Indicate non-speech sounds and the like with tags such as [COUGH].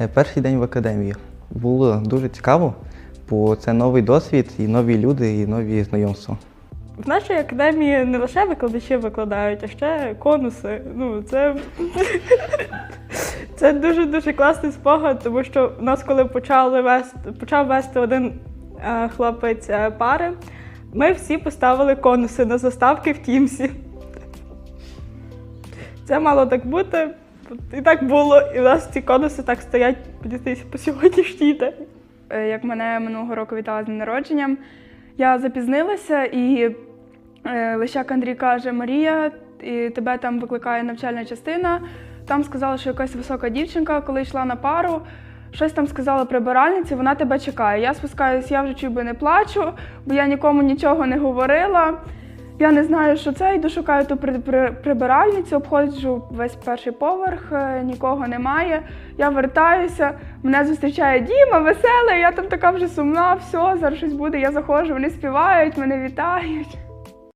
Е, Перший день в академії було дуже цікаво, бо це новий досвід, і нові люди, і нові знайомства. В нашій академії не лише викладачі викладають, а ще конуси. Ну, це, [LAUGHS] це дуже дуже класний спогад, тому що в нас, коли почали вести, почав вести один е, хлопець е, пари, ми всі поставили конуси на заставки в Тімсі. Це мало так бути. І так було, і у нас ці конуси так стоять мені по сьогоднішній день. Е, як мене минулого року вітали з днем народженням. Я запізнилася, і е, Лещак Андрій каже: Марія, і тебе там викликає навчальна частина. Там сказали, що якась висока дівчинка, коли йшла на пару, щось там сказала прибиральниці, вона тебе чекає. Я спускаюсь, я вже чуть би не плачу, бо я нікому нічого не говорила. Я не знаю, що це, йду шукаю ту при- при- прибиральницю, обходжу весь перший поверх, е, нікого немає. Я вертаюся, мене зустрічає Діма, веселий, я там така вже сумна, все, зараз щось буде. Я заходжу, вони співають, мене вітають.